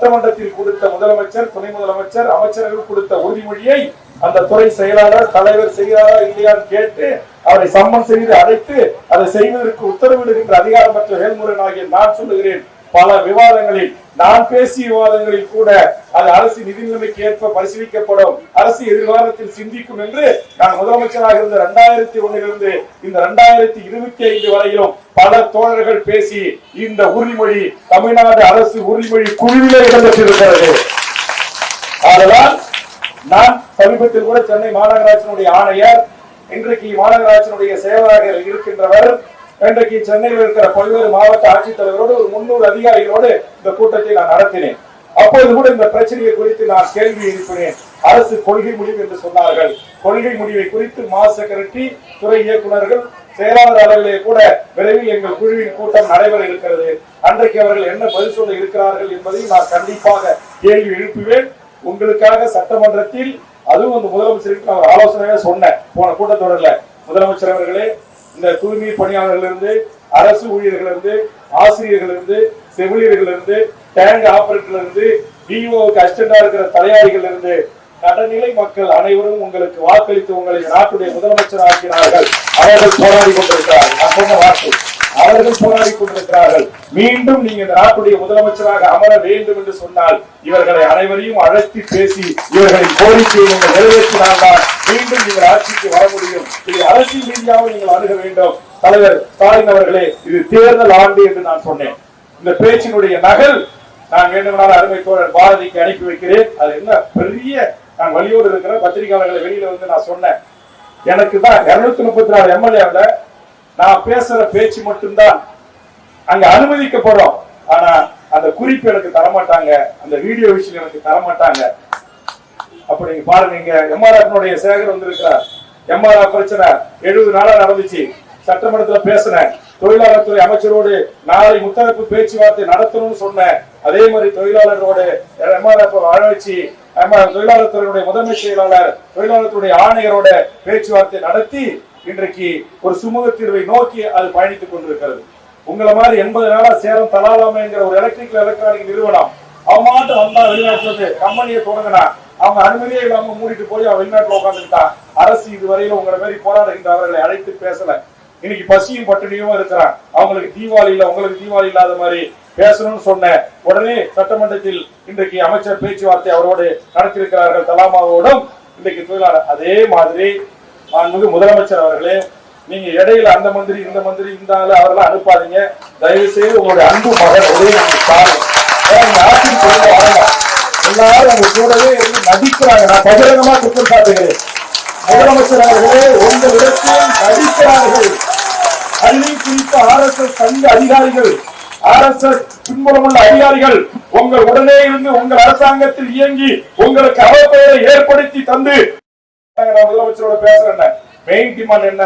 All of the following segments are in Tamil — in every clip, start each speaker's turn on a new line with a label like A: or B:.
A: சட்டமன்றத்தில் கொடுத்த முதலமைச்சர் துணை முதலமைச்சர் அமைச்சர்கள் கொடுத்த உறுதிமொழியை அந்த துறை செயலாளர் தலைவர் செய்கிறாரா இல்லையான்னு கேட்டு அவரை சம்மன் செய்து அழைத்து அதை செய்வதற்கு உத்தரவிடுகின்ற அதிகாரமற்ற செயல்முறை ஆகிய நான் சொல்லுகிறேன். பல விவாதங்களில் நான் பேசிய விவாதங்களில் கூட அது அரசு நிதி நிலைமைக்கு ஏற்ப பரிசீலிக்கப்படும். அரசு எதிர்காலத்தில் சிந்திக்கும் என்று நான் முதலமைச்சராக இருந்த இரண்டாயிரத்தி ஒன்னிலிருந்து இந்த இரண்டாயிரத்தி இருபத்தி ஐந்து வரையிலும் பல தோழர்கள் பேசி இந்த உறுதிமொழி தமிழ்நாடு அரசு உறுதிமொழி குழுவிலே இடம்பெற்றிருக்கிறது. ஆதலால் நான் சமீபத்தில் கூட சென்னை மாநகராட்சியினுடைய ஆணையர் இன்றைக்கு மாநகராட்சியினுடைய செயலாளர் இருக்கின்றவர் இன்றைக்கு சென்னையில் இருக்கிற பல்வேறு மாவட்ட ஆட்சித்தலைவரோடு ஒரு முன்னூறு அதிகாரிகளோடு இந்த கூட்டத்தை நான் நடத்தினேன். அப்போது கூட இந்த பிரச்சனையை குறித்து நான் கேள்வி எழுப்பினேன். அரசு கொள்கை முடிவு என்று சொன்னார்கள். கொள்கை முடிவை குறித்து மா செக்ரட்டரி துறை இயக்குநர்கள் செயலாளர் அளவிலே கூட விரைவில் எங்கள் குழுவின் கூட்டம் நடைபெற இருக்கிறது. அன்றைக்கு அவர்கள் என்ன பதில் சொல்ல இருக்கிறார்கள் என்பதை நான் கண்டிப்பாக கேள்வி எழுப்புவேன். உங்களுக்காக சட்டமன்றத்தில் அதுவும் அந்த முதலமைச்சருக்கு நான் ஆலோசனையாக சொன்னேன். போன கூட்டத்தொடரில். முதலமைச்சர் அவர்களே இந்த தூய்மை பணியாளர்களிருந்து அரசு ஊழியர்களிருந்து இருந்து செவிலியர்களிருந்து செவிலியர்கள் இருந்து டேங்க் ஆபரேட்டர்லேருந்து டிஓக்கு இருக்கிற தலையாரிகள் இருந்து நடுநிலை மக்கள் அனைவரும் உங்களுக்கு வாக்களித்து உங்களை நாட்டுடைய முதலமைச்சர் ஆக்கினார்கள் அவர்கள் போராடி கொண்டிருக்கிறார்கள். நான் சொன்ன வார்த்தை. அவர்கள் போராடி கொண்டிருக்கிறார்கள். மீண்டும் நீங்க இந்த நாட்டுடைய முதலமைச்சராக அமர வேண்டும் என்று சொன்னால் இவர்களை அனைவரையும் அழைத்து பேசி இவர்களின் கோரிக்கையை நீங்கள் நிறைவேற்றினால்தான் மீண்டும் நீங்கள் ஆட்சிக்கு வர முடியும். இது அரசியல் ரீதியாக நீங்கள் அணுக வேண்டும். தலைவர் ஸ்டாலின் அவர்களே இது தேர்தல் ஆண்டு என்று நான் சொன்னேன். இந்த பேச்சினுடைய நகல் நான் வேண்டுமானால் அருமை தோழர் பாரதிக்கு அனுப்பி வைக்கிறேன். அது என்ன பெரிய நான் வழியோடு இருக்கிற பத்திரிகையாளர்களை வெளியில வந்து நான் சொன்னேன். எனக்கு தான் இருநூத்தி முப்பத்தி நாலு எம்எல்ஏல நான் பேசுற பேச்சு மட்டும்தான் அங்க அனுமதிக்கப்படும் ஆனா அந்த குறிப்பு எனக்கு தரமாட்டாங்க. அந்த வீடியோ விஷயம் எனக்கு தரமாட்டாங்க. அப்ப நீங்க பாருங்க இங்க எம்ஆர்எஃப்னுடைய சேகர் வந்திருக்கிறார். எம்ஆர்எஃப் பிரச்சனை எழுபது நாளா நடந்துச்சு. சட்டமன்றத்துல பேசினேன். தொழிலாளர் துறை அமைச்சரோடு நாளை முத்தரப்பு பேச்சுவார்த்தை நடத்தணும்னு சொன்னேன். அதே மாதிரி தொழிலாளரோடு எம்ஆர்எஃப் அழைச்சி தொழிலாளர் துறையுடைய முதன்மை செயலாளர் தொழிலாளர் துறை ஆணையரோட பேச்சுவார்த்தை நடத்தி இன்றைக்கு ஒரு சுமூக தீர்வை நோக்கி அது பயணித்துக் கொண்டிருக்கிறது. உங்களை மாதிரி எண்பது நாளா சேலம் தலாலாமைங்கிற ஒரு எலக்ட்ரிக்கல் எலக்ட்ரானிக் நிறுவனம் அவன் மாட்டு வந்தா வெளிநாட்டுல இருந்து கம்பெனியை தொடங்கினா அவங்க அனுமதியே இல்லாம மூடிட்டு போய் அவன் வெளிநாட்டுல உட்காந்துக்கிட்டான் அரசு இதுவரையில உங்களை மாதிரி போராடுகின்ற அவர்களை அழைத்து பேசல. இன்னைக்கு பசியும் பட்டினியும் இருக்கிறான். அவங்களுக்கு தீபாவளி இல்ல உங்களுக்கு தீபாவளி இல்லாத மாதிரி பேசணும்னு சொன்னேன் உடனே சட்டமன்றத்தில் இன்றைக்கு அமைச்சர் பேச்சுவார்த்தை அவரோடு நடத்தியிருக்கிறார்கள். தலாமாவோடும் இன்றைக்கு தொழிலாளர் அதே மாதிரி மாண்புமிகு முதலமைச்சர் அவர்களே நீங்க இடையில அந்த மந்திரி இந்த மந்திரி இந்த ஆளு அவரெல்லாம் அனுப்பாதீங்க. தயவு செய்து உங்களுடைய அன்பு மகன் உதயநிதி ஸ்டாலின் ஏன்னா, நீங்க எல்லாரும் உங்க கூடவே இருந்து நடிக்கிறாங்க. நான் பகிரங்கமா குற்றம் சாட்டுகிறேன். முதலமைச்சர் அவர்களே உங்கள் நடிக்கிறார்கள். பள்ளி குறித்த ஆர்எஸ்எஸ் சங்க அதிகாரிகள் ஆர்எஸ்எஸ் பின்புலமுள்ள அதிகாரிகள் உங்கள் உடனே இருந்து உங்கள் அரசாங்கத்தில் இயங்கி உங்களுக்கு அவப்பெயரை ஏற்படுத்தி தந்து நான் முதலமைச்சரோட பேசுறேன் மெயின் டிமாண்ட் என்ன?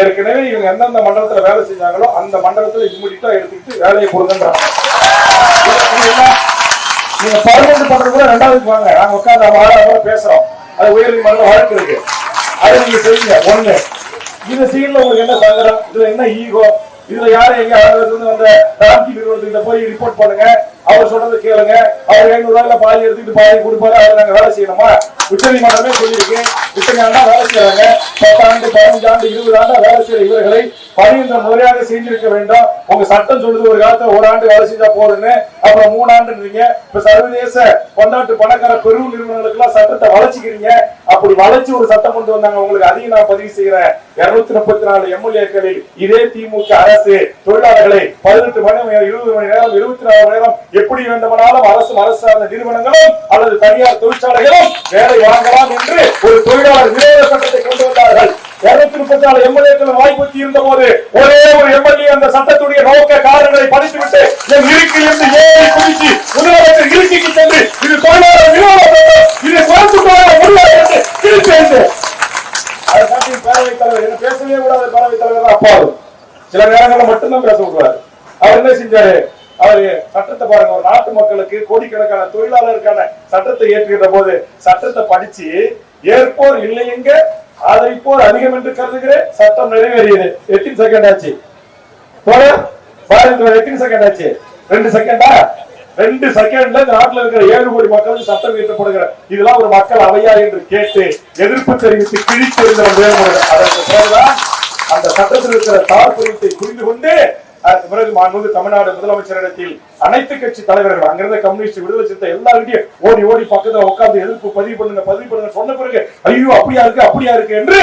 A: ஏற்கனவே இவங்க எந்தெந்த மண்டலத்துல வேலை செஞ்சாங்களோ அந்த மண்டலத்துல இம்மிடியா எடுத்துக்கிட்டு வேலையை கொடுங்கன்றாங்க. நீங்க பர்மனண்ட் பண்றது கூட ரெண்டாவது வாங்க. நாங்க உட்கார்ந்து ஆறாவது பேசுறோம். அது உயர் நீதிமன்றம் வழக்கு இருக்கு அதை நீங்க செய்யுங்க. ஒண்ணு இந்த சீன்ல உங்களுக்கு என்ன சங்கடம்? இதுல என்ன ஈகோ இதுல யாரும் எங்க இருந்து வந்த ராம்கி நிறுவனத்துக்கிட்ட போய் ரிப்போர்ட் பண்ணுங்க? அவர் சொல்றது கேளுங்க. அவர் ஐநூறு ரூபாய்ல பாதி எடுத்துட்டு பாதி கொடுப்பாரு. அவர் நாங்க வேலை செய்யணுமா? உச்ச நீதிமன்றமே சொல்லியிருக்கு உச்ச ஆண்டா வேலை செய்யறாங்க. பத்தாண்டு பதினஞ்சு ஆண்டு இருபது ஆண்டா வேலை செய்யற இவர்களை பதினைந்து முறையாக செஞ்சிருக்க வேண்டும். உங்க சட்டம் சொல்லுது ஒரு காலத்துல ஒரு ஆண்டு வேலை செஞ்சா போதுன்னு அப்புறம் மூணு ஆண்டுன்றீங்க இப்ப சர்வதேச கொண்டாட்டு பணக்கார பெரு நிறுவனங்களுக்கு எல்லாம் சட்டத்தை வளர்ச்சிக்கிறீங்க. அப்படி வளர்ச்சி ஒரு சட்டம் கொண்டு வந்தாங்க. உங்களுக்கு அதையும் நான் பதிவு செய்யறேன். இருநூத்தி முப்பத்தி நாலு எம்எல்ஏக்களில் இதே திமுக அரசு தொழிலாளர்களை பதினெட்டு மணி நேரம் இருபது மணி நேரம் இருபத்தி நாலு மணி நேரம் எப்படி வேண்டுமானாலும் அரசு அரசு சார்ந்த நிறுவனங்களும் அல்லது தனியார் தொழிற்சாலைகளும் வேலை வாங்கலாம் என்று ஒரு தொழிலாளர் விரோத சட்டத்தை கொண்டு வந்தார்கள். இருநூத்தி முப்பத்தி நாலு எம்எல்ஏக்கள் வாய்ப்பு இருந்த போது ஒரே ஒரு எம்எல்ஏ அந்த சட்டத்துடைய நோக்க காரணங்களை படித்துவிட்டு என் இருக்கு என்று ஏழை குறித்து முதலமைச்சர் இருக்கிக்கு சென்று இது தொழிலாளர் விரோத சட்டம் இது குறைத்து போக முடியாது என்று திருப்பி என்று அதை காட்டி பேரவைத் தலைவர் என்ன பேசவே கூடாது பேரவைத் தலைவர் தான் அப்பாவு சில நேரங்களில் மட்டும்தான் பேச விடுவார் அவர் என்ன செஞ்சாரு? அவரு சட்டத்தை பாருங்க ஒரு நாட்டு மக்களுக்கு கோடிக்கணக்கான தொழிலாளருக்கான சட்டத்தை ஏற்றுகிற போது சட்டத்தை படிச்சு ஏற்போர் இல்லை எங்க ஆதரிப்போர் அதிகம் என்று கருதுகிறேன். சட்டம் நிறைவேறியது. எத்தனை செகண்ட் ஆச்சு? போல எத்தனை செகண்ட் ஆச்சு? ரெண்டு செகண்டா ரெண்டு செகண்ட்ல இந்த நாட்டில் இருக்கிற ஏழு கோடி மக்களுக்கு சட்டம் இயற்றப்படுகிற இதெல்லாம் ஒரு மக்கள் அவையா என்று கேட்டு எதிர்ப்பு தெரிவித்து கிழித்திருந்த வேல்முருகன். அதற்கு பிறகுதான் அந்த சட்டத்தில் இருக்கிற தாற்பயத்தை புரிந்து கொண்டு பிறகு மாண்புமிகு தமிழ்நாடு முதலமைச்சரிடத்தில் அனைத்து கட்சி தலைவர்கள் அங்கிருந்த கம்யூனிஸ்ட் விடுதலை சிறுத்தை எல்லாருடையும் ஓடி ஓடி பக்கத்துல உட்கார்ந்து எதிர்ப்பு பதிவு பண்ணுங்க பதிவு பண்ணுங்க சொன்ன பிறகு ஐயோ அப்படியா இருக்கு அப்படியா இருக்கு என்று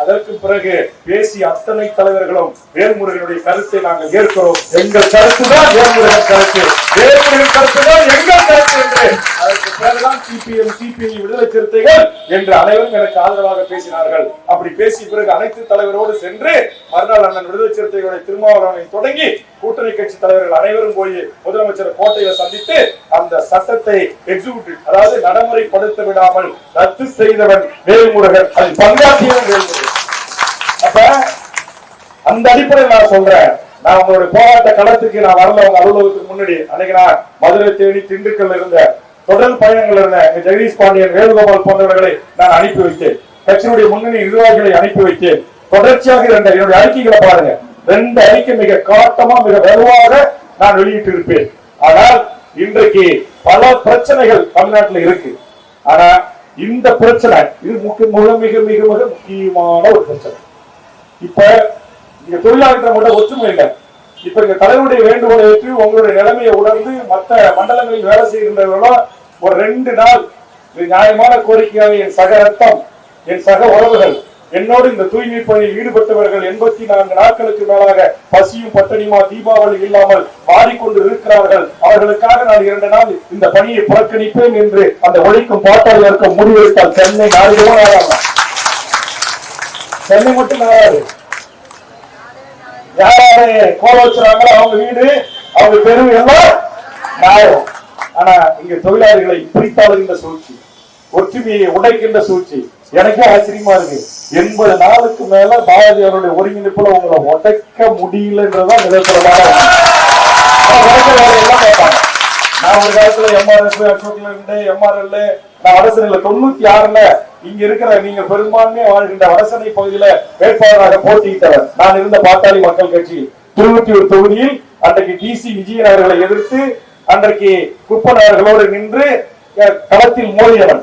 A: அதற்கு பிறகு பேசிய அத்தனை தலைவர்களும் வேல்முருகனுடைய கருத்தை நாங்கள் ஏற்கிறோம். எங்கள் கருத்து தான் வேல்முருகன் கருத்து. வேல்முருகன் கருத்து தான் எங்கள் கருத்து என்று. அதற்கு பிறகுதான் சிபிஎம் சிபிஐ விடுதலை சிறுத்தைகள் என்று அனைவரும் எனக்கு ஆதரவாக பேசினார்கள். அப்படி பேசிய பிறகு அனைத்து தலைவரோடு சென்று மறுநாள் அண்ணன் விடுதலை சிறுத்தைகளுடைய திருமாவளவனை தொடங்கி கூட்டணி கட்சி தலைவர்கள் அனைவரும் போய் முதலமைச்சர் கோட்டையில சந்தித்து அந்த சட்டத்தை எக்ஸிக்யூட்டிவ் அதாவது நடைமுறைப்படுத்த விடாமல் ரத்து செய்தவன் வேல்முருகன். அதில் பங்காற்றியவன் வேல்முருகன். அப்ப அந்த அடிப்படையில் நான் சொல்றேன். நான் உங்களுடைய போராட்ட களத்துக்கு நான் வரல. உங்க அலுவலகத்துக்கு முன்னாடி அன்னைக்கு நான் மதுரை தேனி திண்டுக்கல் இருந்த தொடர் பயணங்கள் இருந்த எங்க ஜெகதீஷ் பாண்டியன் வேணுகோபால் போன்றவர்களை நான் அனுப்பி வைத்தேன். கட்சியினுடைய முன்னணி நிர்வாகிகளை அனுப்பி வைத்தேன். தொடர்ச்சியாக இருந்த என்னுடைய அறிக்கைகளை பாருங்க. ரெண்டு அறிக்கை மிக காட்டமா மிக வலுவாக நான் வெளியிட்டு இருப்பேன் ஆனால் இன்றைக்கு பல பிரச்சனைகள் தமிழ்நாட்டில் இருக்கு. ஆனா இந்த பிரச்சனை இது முக்கிய மிக மிக மிக மிக முக்கியமான ஒரு பிரச்சனை. இப்ப இங்க தொழிலாளர்கள் மட்டும் ஒற்றுமை இல்லை. இப்ப இங்க தலைவருடைய வேண்டுகோளை ஏற்று உங்களுடைய நிலைமையை உணர்ந்து மற்ற மண்டலங்களில் வேலை செய்கின்றவர்களோ ஒரு ரெண்டு நாள் நியாயமான கோரிக்கையாக என் சக ரத்தம் என் சக உறவுகள் என்னோடு இந்த தூய்மை பணியில் ஈடுபட்டவர்கள் எண்பத்தி நான்கு நாட்களுக்கு மேலாக பசியும் பட்டணியுமா தீபாவளி இல்லாமல் மாறிக்கொண்டு இருக்கிறார்கள். அவர்களுக்காக நான் இரண்டு நாள் இந்த பணியை புறக்கணிப்பேன் என்று அந்த ஒழிக்கும் பாட்டாளர்களுக்கு முடிவெடுத்தால் சென்னை நாடுகளும் சென்னை மட்டும் நாடாது யாரு கோலம் வச்சுறாங்களோ அவங்க வீடு அவங்க தெரு எல்லாம் நியாயம் ஆனா இங்க தொழிலாளிகளை பிரித்தாளுகின்ற சூழ்ச்சி ஒற்றுமையை உடைக்கின்ற சூழ்ச்சி எனக்கே ஆச்சரியமா இருக்கு. எண்பது நாளுக்கு மேல பாரதி அவருடைய ஒருங்கிணைப்புல உங்களை உடைக்க முடியலன்றதான் நிதர்சனமான நான் ஒரு காலத்துல எம்ஆர்எஸ் அசோக்ல இருந்து எம்ஆர்எல் நான் வடசனையில தொண்ணூத்தி ஆறுல இங்க இருக்கிற நீங்க பெரும்பான்மையா வாழ்கின்ற வடசனை பகுதியில வேட்பாளராக போட்டியிட்டவர். நான் இருந்த பாட்டாளி மக்கள் கட்சி திருவொற்றியூர் தொகுதியில் அன்றைக்கு டி சி விஜயன் அவர்களை எதிர்த்து அன்றைக்கு குப்பன் அவர்களோடு நின்று களத்தில் மோதியவன்.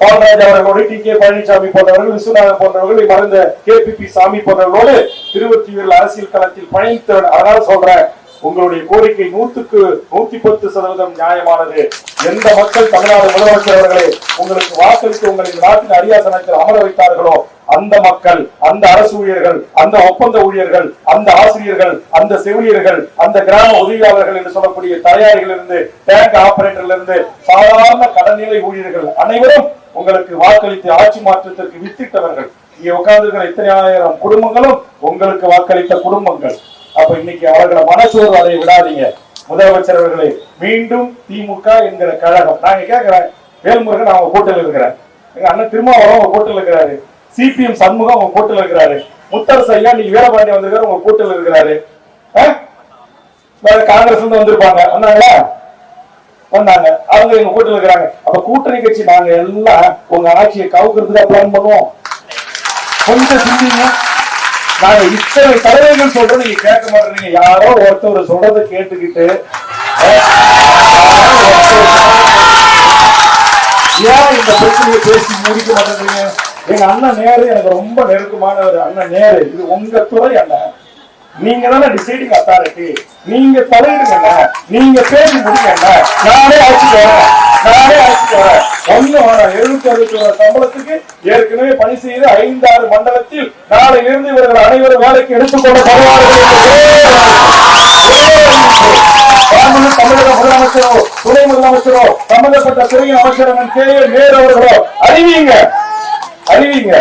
A: பாலராஜ் அவர்களோடு டி கே பழனிசாமி போன்றவர்கள் விஸ்வநாதன் போன்றவர்கள் மறைந்த கே பி பி சாமி போன்றவர்களோடு திருவொற்றியூரில் அரசியல் களத்தில் பயணித்தவன். அதனால சொல்றேன் உங்களுடைய கோரிக்கை நூத்துக்கு நூத்தி பத்து சதவீதம் நியாயமானது. எந்த மக்கள் தமிழ்நாடு முதலமைச்சர் அவர்களே உங்களுக்கு வாக்களித்து உங்களை இந்த நாட்டின் அரியாசனத்தில் அமர வைத்தார்களோ அந்த மக்கள் அந்த அரசு ஊழியர்கள் அந்த ஒப்பந்த ஊழியர்கள் அந்த ஆசிரியர்கள் அந்த செவிலியர்கள் அந்த கிராம உதவியாளர்கள் என்று சொல்லக்கூடிய தயாரிகள் இருந்து டேங்க் ஆபரேட்டர்ல இருந்து சாதாரண கடநிலை ஊழியர்கள் அனைவரும் உங்களுக்கு வாக்களித்து ஆட்சி மாற்றத்திற்கு வித்திட்டவர்கள். இங்கே உட்கார்ந்திருக்கிற இத்தனை ஆயிரம் குடும்பங்களும் உங்களுக்கு வாக்களித்த குடும்பங்கள். அப்ப இன்னைக்கு அவர்களை மனசோர் அதை விடாதீங்க. முதலமைச்சர் அவர்களே மீண்டும் திமுக என்கிற கழகம். நாங்க கேட்கிறேன் வேல்முருகன் அவங்க கூட்டில் இருக்கிறேன் எங்க அண்ணன் திருமாவளம் அவங்க கூட்டில் இருக்கிறாரு. சிபிஎம் சண்முகம் அவங்க கூட்டில் இருக்கிறாரு. முத்தரசு ஐயா நீ வீரபாண்டி வந்திருக்காரு உங்க கூட்டில் இருக்கிறாரு. வேற காங்கிரஸ் இருந்து வந்திருப்பாங்க. வந்தாங்களா? வந்தாங்க. அவங்க எங்க கூட்டில் இருக்கிறாங்க. அப்ப கூட்டணி கட்சி நாங்க எல்லாம் உங்க ஆட்சியை கவுக்கிறதுக்கு பிளான் பண்ணுவோம். கொஞ்சம் சிந்திங்க. நாங்க இத்தனை தலைவர்கள் சொல்றது நீங்க கேட்க மாட்டேறீங்க. யாரோ ஒருத்தர் சொல்றதை கேட்டுக்கிட்டு ஏன் இந்த பிரச்சனையை பேசி முடிக்க மாட்டேங்கிறீங்க? எங்க அண்ணன் நேரு எனக்கு ரொம்ப நெருக்கமானவர் அண்ணன் நேரு. இது உங்க துறை அண்ணன் நீங்க தானே டிசைடிங் அத்தாரிட்டி நீங்க தலையிடுங்க நீங்க பேசி முடிங்க நானே ஆட்சிக்கு வரேன். நானே ஆட்சிக்கு வரேன். ஒண்ணு வேணாம் எழுநூத்தி அறுபத்தி ஒரு சம்பளத்துக்கு ஏற்கனவே பணி செய்து ஐந்தாறு மண்டலத்தில் நாளை இருந்து இவர்கள் அனைவரும் வேலைக்கு எடுத்துக்கொள்ள பரவாயில்லை தமிழக முதலமைச்சரோ துணை முதலமைச்சரோ சம்பந்தப்பட்ட துறை அமைச்சர் கே. ஏ. நேரு அவர்களோ அறிவிங்க அறிவிங்க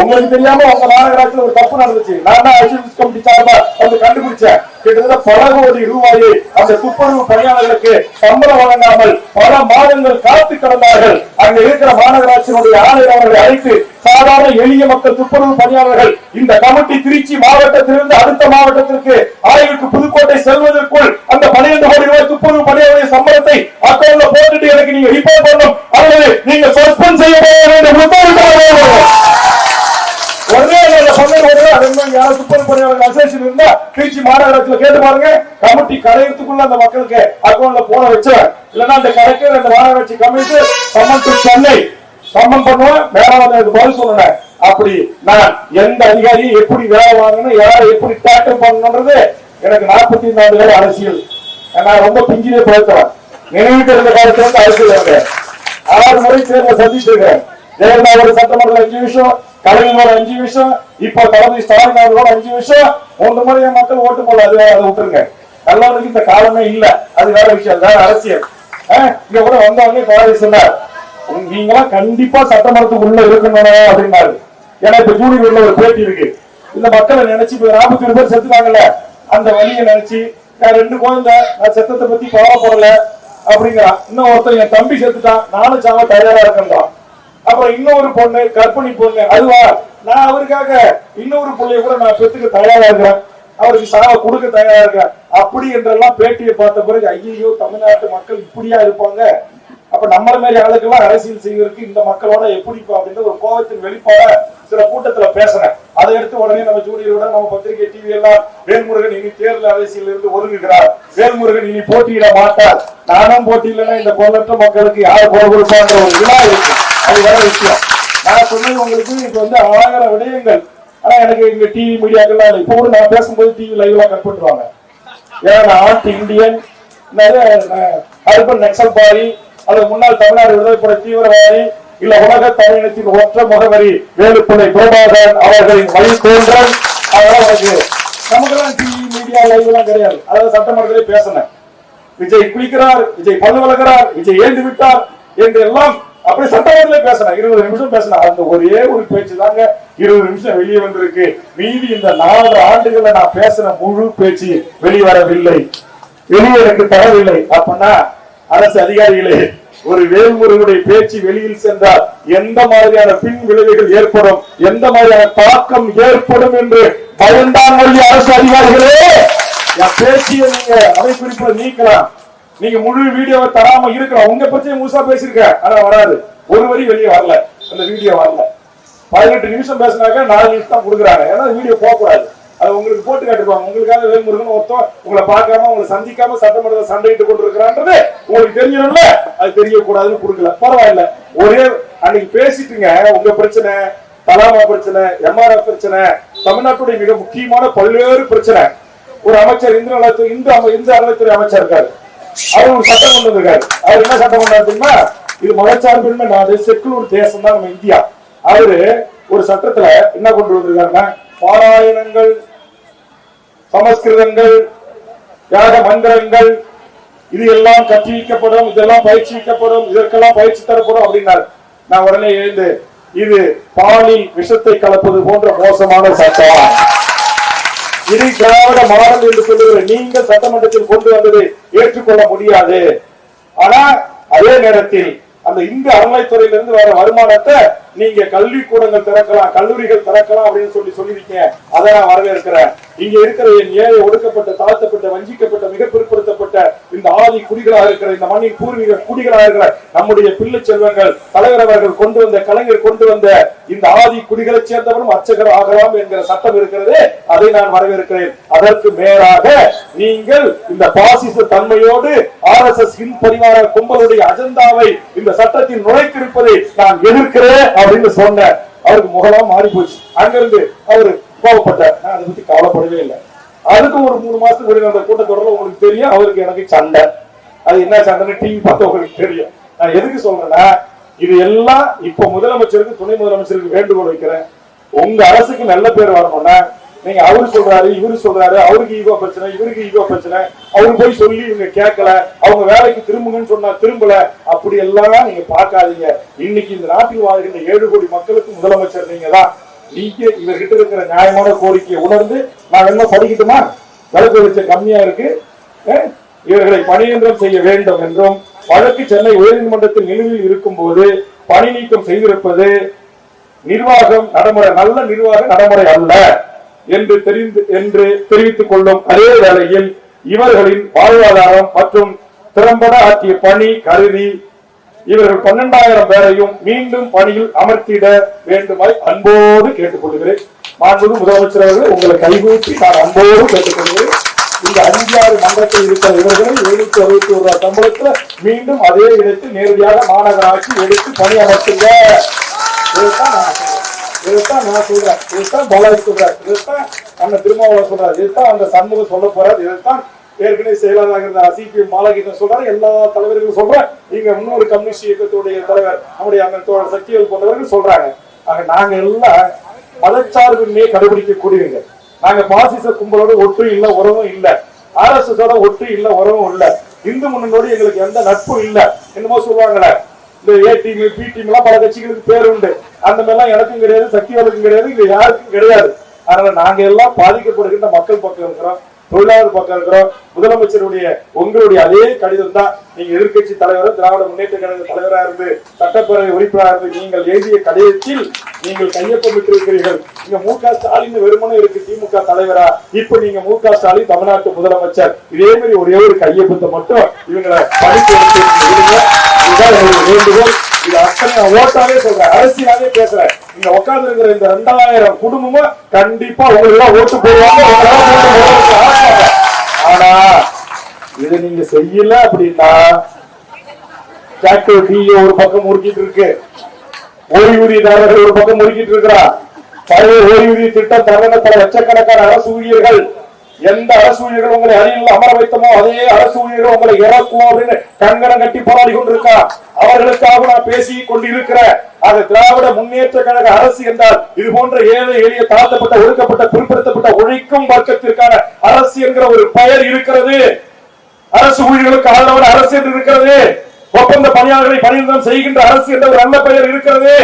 A: உங்களுக்கு தெரியாம உங்க மாநகராட்சியில் ஒரு தப்பு நடந்துச்சு. நான் தான் அசிஸ்டன்ட் கமிட்டி சார்பா வந்து கண்டுபிடிச்சேன். கிட்டத்தட்ட பல கோடி ரூபாயை அந்த துப்புரவு பணியாளர்களுக்கு சம்பளம் வழங்காமல் பல மாதங்கள் காத்து கிடந்தார்கள். அங்க இருக்கிற மாநகராட்சியினுடைய ஆணையர் அவர்களை அழைத்து சாதாரண எளிய மக்கள் துப்புரவு பணியாளர்கள் இந்த கமிட்டி திருச்சி மாவட்டத்திலிருந்து அடுத்த மாவட்டத்திற்கு ஆய்வுக்கு புதுக்கோட்டை செல்வதற்குள் அந்த பன்னிரண்டு கோடி ரூபாய் துப்புரவு பணியாளர்களின் சம்பளத்தை அக்கௌண்ட்ல போட்டுட்டு எனக்கு நீங்க ரிப்போர்ட் பண்ணணும். அல்லது நீங்க சஸ்பெண்ட் செய்ய வேண்டும் என்று உத்தரவிட்டு உடனே அந்த பன்னெண்டு கோடி ரூபாய் அதே மாதிரி யாரும் துப்புரவு பணியாளர்கள் அசோசியேஷன் இருந்தா திருச்சி மாநகராட்சியில கேட்டு பாருங்க. கமிட்டி கரையத்துக்குள்ள அந்த மக்களுக்கு அக்கௌண்ட்ல போன வச்சேன் இல்லன்னா அந்த கடைக்கு அந்த மாநகராட்சி committee summon to Chennai summon பண்ணுவேன். வேலை வந்து பதில் சொல்லணும் அப்படி நான் எந்த அதிகாரியும் எப்படி வேலை வாங்கணும் யாரை எப்படி டேக்கல் பண்ணணும்ன்றது எனக்கு நாற்பத்தி ஐந்து பேர் அரசியல். நான் ரொம்ப பிஞ்சிலே பழுத்தவன் நினைவுக்கு இருந்த காலத்துல இருந்து அரசியல் இருக்கேன் ஆறு முறை தேர்தல் சந்திச்சு ஜெயலலிதா ஒரு சட்டமன்ற அஞ்சு விஷயம் கலைஞர் ஒரு அஞ்சு விஷயம் இப்ப தளபதி ஸ்டாலின் அவர்களோட அஞ்சு விஷயம் ஒன்று முறை என் மக்கள் ஓட்டு போல அது அதை விட்டுருங்க. நல்லவனுக்கு இந்த காலமே இல்ல. அது வேற விஷயம். வேற அரசியல். இங்க கூட வந்தவங்க தளபதி சொன்னார். நீங்களாம் கண்டிப்பா சட்டமன்றத்துக்கு உள்ள இருக்கணும் அப்படின்னாரு. ஏன்னா இப்ப ஜூனியர்ல ஒரு பேட்டி இருக்கு. இந்த மக்களை நினைச்சு இப்ப நாற்பத்தி ஒரு பேர் செத்துட்டாங்கல்ல. அந்த வழியை நினைச்சு நான் ரெண்டு குழந்தை நான் செத்தத்தை பத்தி கவலைப்படல அப்படிங்கிறான். இன்னும் ஒருத்தன் என் தம்பி செத்துட்டான். நானும் சாவ தயாரா இருக்கேன்றான். அப்புறம் இன்னொரு பொண்ணு கற்பனை பொண்ணு அதுவா? நான் அவருக்காக இன்னொரு பிள்ளைய கூட நான் பெற்றுக்க தயாரா இருக்கிறேன். அவருக்கு சாவ கொடுக்க தயாரா இருக்கிறேன். அப்படி என்றெல்லாம் பேட்டியை பார்த்த பிறகு ஐயோ தமிழ்நாட்டு மக்கள் இப்படியா இருப்பாங்க? அப்ப நம்மள மாதிரி ஆளுக்கெல்லாம் அரசியல் செய்வதற்கு இந்த மக்களோட எப்படி அப்படின்ற ஒரு கோபத்தின் வெளிப்பாட சில கூட்டத்துல பேசுறேன். அதை எடுத்து உடனே நம்ம ஜூனியரோட நம்ம பத்திரிகை டிவி எல்லாம் வேல்முருகன் இனி தேர்தல் அரசியல் இருந்து ஒதுங்குகிறார். வேல்முருகன் இனி போட்டியிட மாட்டார். நானும் போட்டியிலன்னா இந்த கோலற்ற மக்களுக்கு யார் குரல் கொடுப்பான்ற ஒரு விழா இருக்கு. அது வேற விஷயம். நான் சொன்னது உங்களுக்கு இது வந்து ஆயிரம் விடயங்கள். ஆனா எனக்கு இங்க டிவி மீடியாக்கள்லாம் இல்லை. இப்போ கூட நான் பேசும்போது டிவி லைவ்லாம் கட் பண்ணுவாங்க ஏன்னா நான் anti Indian. Urban Naxal Pari அல்லது முன்னாள் தமிழ்நாடு விடுதலைப்படை தீவிரவாதி. இல்ல உலக தமிழினத்தின் ஒற்ற முகவரி வேலுப்பிள்ளை பிரபாகரன் அவர்களின் வழி தோன்றல். அதெல்லாம் எனக்கு நமக்கெல்லாம் டிவி மீடியா லைவ் எல்லாம் கிடையாது. அதாவது சட்டமன்றத்திலே பேசினேன். விஜய் குளிக்கிறார் விஜய் பல்லு வளர்க்கிறார் விஜய் ஏந்து விட்டார் என்று எல்லாம் அப்படி சட்டமன்றத்திலே பேசினேன் இருபது நிமிஷம் பேசினேன் அந்த ஒரே ஒரு பேச்சு தாங்க இருபது நிமிஷம் வெளியே வந்திருக்கு. மீதி இந்த நாலு ஆண்டுகள்ல நான் பேசின முழு பேச்சு வெளிவரவில்லை. வெளியே எனக்கு தரவில்லை. அப்படின்னா அரசு அதிகாரிகளே ஒரு வேல்முருகனுடைய பேச்சு வெளியில் சென்றால் எந்த மாதிரியான பின் விளைவுகள் ஏற்படும்? எந்த மாதிரியான தாக்கம் ஏற்படும் என்று பயந்தான் மொழி அரசு அதிகாரிகளே என் பேச்சியை நீங்க அமைப்பிடிப்புல நீக்கலாம். நீங்க முழு வீடியோவை தராம இருக்கலாம் உங்க பிரச்சனை முழுசா பேசிருக்க ஆனா வராது. ஒரு வரி வெளியே வரல. அந்த வீடியோ வரல. பதினெட்டு நிமிஷம் பேசினாக்க நாலு நிமிஷம் தான் கொடுக்குறாங்க. ஏன்னா வீடியோ போக கூடாது அது உங்களுக்கு போட்டு காட்டுவாங்க உங்களுக்காக வேல்முருகன் ஒருத்தன் உங்களை பார்க்காம உங்களை சந்திக்காம சட்டமன்றத்தை சண்டையிட்டு கொண்டு இருக்கிறான்றது உங்களுக்கு தெரியணும்ல? அது தெரியக்கூடாதுன்னு கொடுக்கல. பரவாயில்ல. ஒரே அன்னைக்கு பேசிட்டுங்க. உங்க பிரச்சனை தலாமா பிரச்சனை எம்ஆர்எஃப் பிரச்சனை தமிழ்நாட்டுடைய மிக முக்கியமான பல்வேறு பிரச்சனை. ஒரு அமைச்சர் இந்து நலத்துறை இந்து இந்து அறநிலைத்துறை அமைச்சர் இருக்காரு. அவர் ஒரு சட்டம் கொண்டு வந்திருக்காரு. அவர் என்ன சட்டம் கொண்டாரு தெரியுமா? இது மதச்சார்பின்மை நாடு செக்குலூர் தேசம் தான் நம்ம இந்தியா. அவரு ஒரு சட்டத்துல என்ன கொண்டு வந்திருக்காருன்னா பாராயணங்கள் சமஸ்கிருதங்கள் யாக மந்திரங்கள் இது எல்லாம் கற்றுவிக்கப்படும் இதெல்லாம் பயிற்சிக்கப்படும் இதற்கெல்லாம் பயிற்சி தரப்படும் அப்படின்னாரு. நான் உடனே எழுந்து இது பாலில் விஷத்தை கலப்பது போன்ற மோசமான சட்டம். இது திராவிட மாடல் என்று சொல்லுகிற நீங்கள் சட்டமன்றத்தில் கொண்டு வந்ததை ஏற்றுக்கொள்ள முடியாது. ஆனா அதே நேரத்தில் அந்த இந்து அறநிலைத்துறையிலிருந்து வர வருமானத்தை நீங்க கல்வி கூடங்கள் திறக்கலாம் கல்லூரிகள் திறக்கலாம் அப்படின்னு சொல்லி சொல்லிருக்கீங்க அதை நான் வரவேற்கிறேன். இங்க இருக்கிற என் ஏழை ஒடுக்கப்பட்ட தாழ்த்தப்பட்ட வஞ்சிக்கப்பட்ட மிக பிற்படுத்தப்பட்ட இந்த ஆதி குடிகளாக இருக்கிற இந்த மண்ணின் பூர்வீக குடிகளாக இருக்கிற நம்முடைய பிள்ளை செல்வங்கள் தலைவர் அவர்கள் கொண்டு வந்த கலைஞர் கொண்டு வந்த இந்த ஆதி குடிகளை சேர்ந்தவரும் அர்ச்சகர் ஆகலாம் என்கிற சட்டம் இருக்கிறது அதை நான் வரவேற்கிறேன். அதற்கு மேலாக நீங்கள் இந்த பாசிச தன்மையோடு ஆர் எஸ் எஸ் இன் பரிவார கும்பலுடைய அஜெண்டாவை இந்த சட்டத்தில் நுழைத்திருப்பதை நான் எதிர்க்கிறேன் அப்படின்னு சொன்னேன். அவருக்கு முகலாம் மாறி போச்சு அங்கிருந்து அவரு கோவப்பட்டார். நான் அதை பத்தி கவலைப்படவே இல்லை. அதுக்கு ஒரு மூணு மாசத்துக்கு முன்னாடி அந்த கூட்டத்தொடர்ல உங்களுக்கு தெரியும் அவருக்கு எனக்கு சண்டை. அது என்ன சண்டைன்னு டிவி பார்த்து உங்களுக்கு தெரியும். நான் எதுக்கு சொல்றேன்னா இது எல்லாம் இப்ப முதலமைச்சருக்கு துணை முதலமைச்சருக்கு வேண்டுகோள் வைக்கிறேன். உங்க அரசுக்கு நல்ல பேர் வரணும்னா நீங்க அவரு சொல்றாரு இவரு சொல்றாரு அவருக்கு ஈகோ பிரச்சனை இவருக்கு ஈகோ பிரச்சனை. அவரு போய் சொல்லி இவங்க கேட்கல அவங்க வேலைக்கு திரும்புங்கன்னு சொன்னா திரும்பல. அப்படி எல்லாம் நீங்க பார்க்காதீங்க. இன்னைக்கு இந்த நாட்டில் வாழ்கின்ற ஏழு கோடி மக்களுக்கு முதலமைச்சர் நீங்க தான் நீங்க இவர்கிட்ட இருக்கிற நியாயமான கோரிக்கையை உணர்ந்து நான் என்ன படிக்கட்டுமா? வழக்கு வெளிச்சம் கம்மியா இருக்கு. இவர்களை பணியந்திரம் செய்ய வேண்டும் என்றும் வழக்கு சென்னை உயர்நீதிமன்றத்தில் நிலுவையில் இருக்கும் போது பணி நீக்கம் செய்திருப்பது நிர்வாகம் நடைமுறை நல்ல நிர்வாக நடைமுறை அல்ல என்று தெரிந்து என்று தெரிவித்துக் கொள்ளும் அதே வேளையில் இவர்களின் வாழ்வாதாரம் மற்றும் திறம்பட ஆற்றிய பணி கருதி இவர்கள் பன்னெண்டாயிரம் பேரையும் மீண்டும் பணியில் அமர்த்திட வேண்டுமாய் அன்போடு கேட்டுக்கொள்கிறேன். மாண்புமிகு முதலமைச்சர் அவர்கள் உங்களை கைகூப்பி நான் அன்போடு கேட்டுக்கொள்கிறேன். இந்த அஞ்சாறு மன்றத்தில் இருக்கிற இவர்களை எழுநூத்தி அறுபத்தி ஒரு ரூபாய் சம்பளத்துல மீண்டும் அதே இடத்தில் நேரடியாக மாநகராட்சி எடுத்து பணி அமர்த்துங்க. இதைத்தான் நான் சொல்றேன். இதைத்தான் நான் சொல்றேன். இதைத்தான் பாலாஜி சொல்றாரு. இதைத்தான் அண்ணன் திருமாவளவன் சொல்றாரு. இதைத்தான் அந்த சண்முகம் சொல்ல போறாரு. இதைத்தான் ஏற்கனவே செயலாளராக இருந்த சிபிஎம் மாலகீதன் சொல்றாரு. எல்லா தலைவர்களும் சொல்றேன் நீங்க இன்னொரு கம்யூனிஸ்ட் இயக்கத்துடைய தலைவர் நம்முடைய அண்ணன் தோழர் சக்திவேல் போன்றவர்கள் சொல்றாங்க. ஆக நாங்க எல்லாம் மதச்சார்பின்மையை கடைபிடிக்கக்கூடியவங்க. நாங்க பாசிச கும்பலோட ஒற்றும் இல்ல உறவும் இல்ல. ஆர்எஸ்எஸோட ஒற்று இல்ல உறவும் இல்ல. இந்து முன்னோடு எங்களுக்கு எந்த நட்பும் இல்ல. என்னமோ சொல்லுவாங்களே. இந்த ஏ டீம் பி டீம் எல்லாம் பல கட்சிகளுக்கு பேர் உண்டு. அந்த மாதிரிலாம் எனக்கும் கிடையாது சக்திவேலுக்கும் கிடையாது இங்க யாருக்கும் கிடையாது. அதனால நாங்க எல்லாம் பாதிக்கப்படுகின்ற மக்கள் பக்கம் இருக்கிறோம். தொழிலாளர் பக்கம் இருக்கிறோம். முதலமைச்சருடைய உங்களுடைய அதே கடிதம் தான் நீங்க எதிர்க்கட்சி தலைவரும் திராவிட முன்னேற்ற கழக தலைவராக இருந்து சட்டப்பேரவை உறுப்பினராக இருந்து நீங்கள் எழுதிய கடிதத்தில் நீங்கள் கையொப்பமிட்டிருக்கிறீர்கள் இங்க மு க ஸ்டாலின் வெறுமனும் இருக்கு திமுக தலைவரா. இப்ப நீங்க மு க ஸ்டாலின் தமிழ்நாட்டு முதலமைச்சர். இதே மாதிரி ஒரே ஒரு கையொப்பத்தை மட்டும் இவங்களை படித்து வேண்டுகோள். அத்தனை ஓட்டாவே சொல்றேன். அரசியலாவே பேசுறேன். இங்க உட்கார்ந்து இருக்கிற இந்த ரெண்டாயிரம் குடும்பமும் கண்டிப்பா உங்களுக்கு ஓட்டு போடுவாங்க. ஆனா இதை நீங்க செய்யல அப்படின்னா டிராக்டர் டிஏ ஒரு பக்கம் முறுக்கிட்டு இருக்கு. ஓய்வூதியதாரர்கள் ஒரு பக்கம் முறுக்கிட்டு இருக்கிறா. பழைய ஓய்வூதிய திட்டம் தருணத்தில் லட்சக்கணக்கான அரசு ஊழியர்கள். எந்த அரசு ஊழியர்கள் உங்களை அணியில் அமர வைத்தமோ அதே அரசு ஊழியர்கள் உங்களை இறக்குவோம் அப்படின்னு கங்கணம் கட்டி போராடி கொண்டிருக்கா. அவர்களுக்காக நான் பேசி கொண்டிருக்கிற அது திராவிட முன்னேற்ற கழக அரசு என்றால் இது போன்ற ஏழை எளிய தாழ்த்தப்பட்ட ஒடுக்கப்பட்ட பிற்படுத்தப்பட்ட உழைக்கும் வர்க்கத்திற்கான அரசு என்கிற ஒரு பெயர் இருக்கிறது. அரசு ஊழியர்களுக்கு ஆதரவான அரசு என்று இருக்கிறது. ஒப்பந்த பணியாளர்களை பணியிடம் செய்கின்ற அரசு என்ற ஒரு நல்ல பெயர் இருக்கிறது.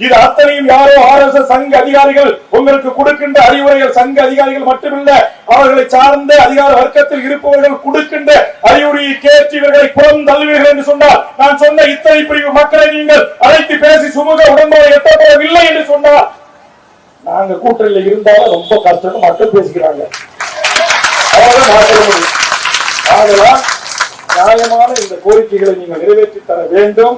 A: இது அத்தனையும் யாரோ ஆர்எஸ்எஸ் சங்க அதிகாரிகள் உங்களுக்கு கொடுக்கின்ற அறிவுரைகள் சங்க அதிகாரிகள் மட்டுமில்ல அவர்களை சார்ந்த அதிகார வர்க்கத்தில் இருப்பவர்கள் கொடுக்கின்ற அறிவுரையை கேட்டு இவர்களை புறம் தள்ளுவீர்கள் என்று சொன்னால் நான் சொன்ன இத்தனை பிரிவு மக்களை நீங்கள் அழைத்து பேசி சுமூக உடம்பை எட்டப்படவில்லை என்று சொன்னால் நாங்க கூட்டணியில் இருந்தாலும் ரொம்ப கஷ்டம் மக்கள் பேசிக்கிறாங்க. ஆகலாம் நியாயமான இந்த கோரிக்கைகளை நீங்கள் நிறைவேற்றி தர வேண்டும்.